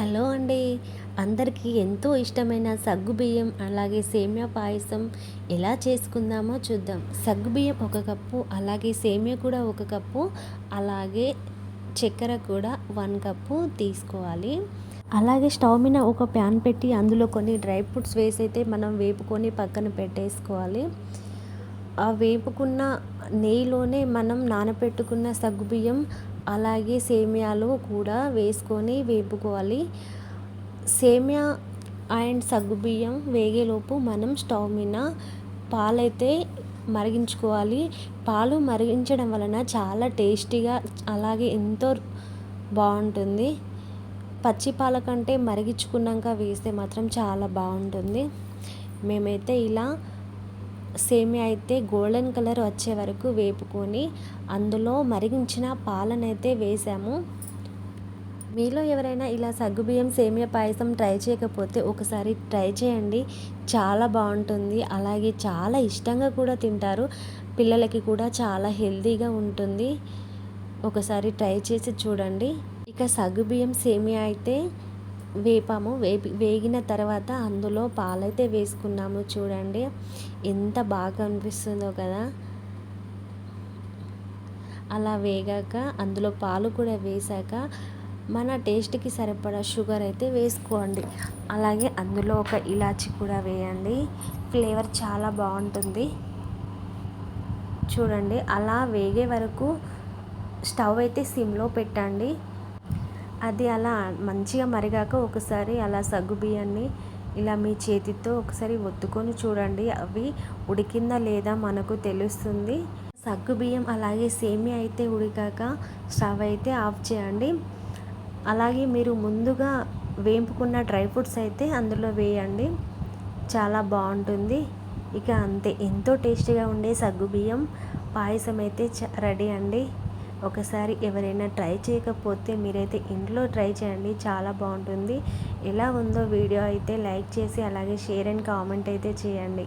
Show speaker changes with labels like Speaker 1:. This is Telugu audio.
Speaker 1: హలో అండి. అందరికీ ఎంతో ఇష్టమైన సగ్గుబియ్యం అలాగే సేమియా పాయసం ఎలా చేసుకుందామో చూద్దాం. సగ్గుబియ్యం ఒక కప్పు అలాగే సేమియా కూడా ఒక కప్పు అలాగే చక్కెర కూడా వన్ కప్పు తీసుకోవాలి. అలాగే స్టవ్ మీద ఒక ప్యాన్ పెట్టి అందులో కొన్ని డ్రై ఫ్రూట్స్ వేసి అయితే మనం వేపుకొని పక్కన పెట్టేసుకోవాలి. ఆ వేపుకున్న నెయ్యిలోనే మనం నానబెట్టుకున్న సగ్గుబియ్యం అలాగే సేమియాలు కూడా వేసుకొని వేపుకోవాలి. సేమియా అండ్ సగ్గుబియ్యం వేగేలోపు మనం స్టవ్ మీద పాలైతే మరిగించుకోవాలి. పాలు మరిగించడం వలన చాలా టేస్టీగా అలాగే ఎంతో బాగుంటుంది. పచ్చి పాల కంటే మరిగించుకున్నాక వేస్తే మాత్రం చాలా బాగుంటుంది. మేమైతే ఇలా సేమియా అయితే గోల్డెన్ కలర్ వచ్చే వరకు వేపుకొని అందులో మరిగించిన పాలనైతే వేసాము. మీలో ఎవరైనా ఇలా సగ్గుబియ్యం సేమియా పాయసం ట్రై చేయకపోతే ఒకసారి ట్రై చేయండి. చాలా బాగుంటుంది. అలాగే చాలా ఇష్టంగా కూడా తింటారు. పిల్లలకి కూడా చాలా హెల్తీగా ఉంటుంది. ఒకసారి ట్రై చేసి చూడండి. ఇక సగ్గుబియ్యం సేమియా అయితే వేపాము. వేపి వేగిన తర్వాత అందులో పాలైతే వేసుకున్నాము చూడండి. ఎంత బాగా అనిపిస్తుందో కదా. అలా వేగాక అందులో పాలు కూడా వేసాక మన టేస్ట్కి సరిపడా షుగర్ అయితే వేసుకోండి. అలాగే అందులో ఒక ఇలాచి కూడా వేయండి. ఫ్లేవర్ చాలా బాగుంటుంది. చూడండి అలా వేగే వరకు స్టవ్ అయితే సిమ్లో పెట్టండి. అది అలా మంచిగా మరిగాక ఒకసారి అలా సగ్గు బియ్యాన్ని ఇలా మీ చేతితో ఒకసారి ఒత్తుకొని చూడండి. అవి ఉడికిందా లేదా మనకు తెలుస్తుంది. సగ్గు బియ్యం అలాగే సేమి అయితే ఉడికాక స్టవ్ అయితే ఆఫ్ చేయండి. అలాగే మీరు ముందుగా వేంపుకున్న డ్రై ఫ్రూట్స్ అయితే అందులో వేయండి. చాలా బాగుంటుంది. ఇక అంతే. ఎంతో టేస్టీగా ఉండే సగ్గు బియ్యం పాయసం అయితే రెడీ అండి. ఒకసారి ఎవరైనా ట్రై చేయకపోతే మీరైతే ఇంట్లో ట్రై చేయండి చాలా బాగుంటుంది. ఎలా ఉందో వీడియో అయితే లైక్ చేసి అలాగే షేర్ అండ్ కామెంట్ అయితే చేయండి.